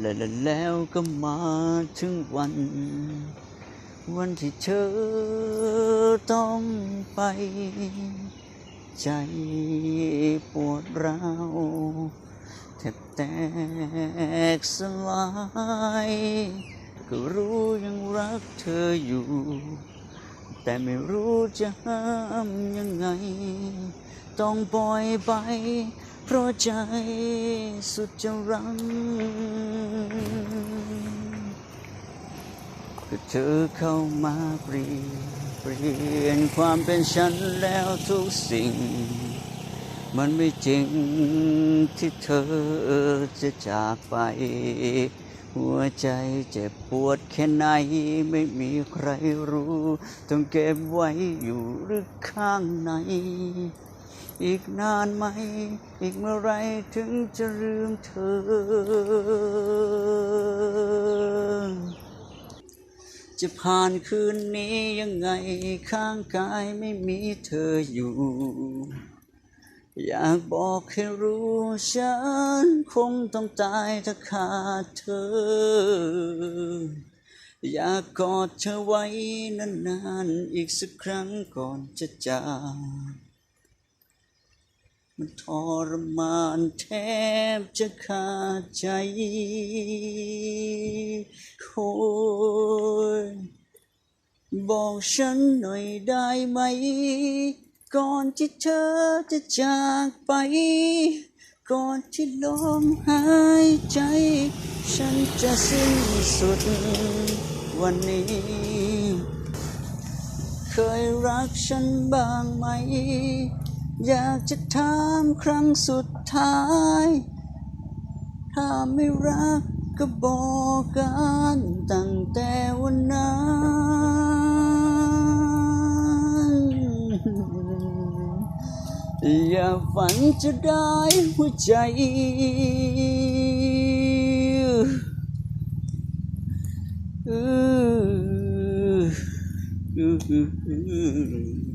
และแล้วก็มาถึงวัน วันที่เธอต้องไป ใจปวดร้าวแทบแตกสลาย ก็รู้ยังรักเธออยู่ แต่ไม่รู้จะห้ามยังไง ต้องปล่อยไป เพราะใจสุดจะรังก็เธอเข้ามาเปลี่ยนเปลี่ยนความเป็นฉันแล้วทุกสิ่ง มันไม่จริงที่เธอจะจากไป หัวใจเจ็บปวดแค่ไหนไม่มีใครรู้ ต้องเก็บไว้อยู่หรือข้างใน อีกนานไหม อีกเมื่อไรถึงจะลืมเธอ จะผ่านคืนนี้ยังไงข้างกายไม่มีเธออยู่ อยากบอกให้รู้ฉันคงต้องตายถ้าขาดเธอ อยากกอดเธอไว้นานๆอีกสักครั้งก่อนจะจาก มันทรมานแทบจะขาดใจโอ้ยบอกฉันหน่อยได้ไหม ก่อนที่เธอจะจากไป ก่อนที่ลมหายใจ ฉันจะสิ้นสุดวันนี้ เคยรักฉันบ้างไหม อยากจะถามครั้งสุดท้าย ถ้าไม่รักก็บอกกันตั้งแต่วันนั้น อย่าฝันจะได้หัวใจอืออือ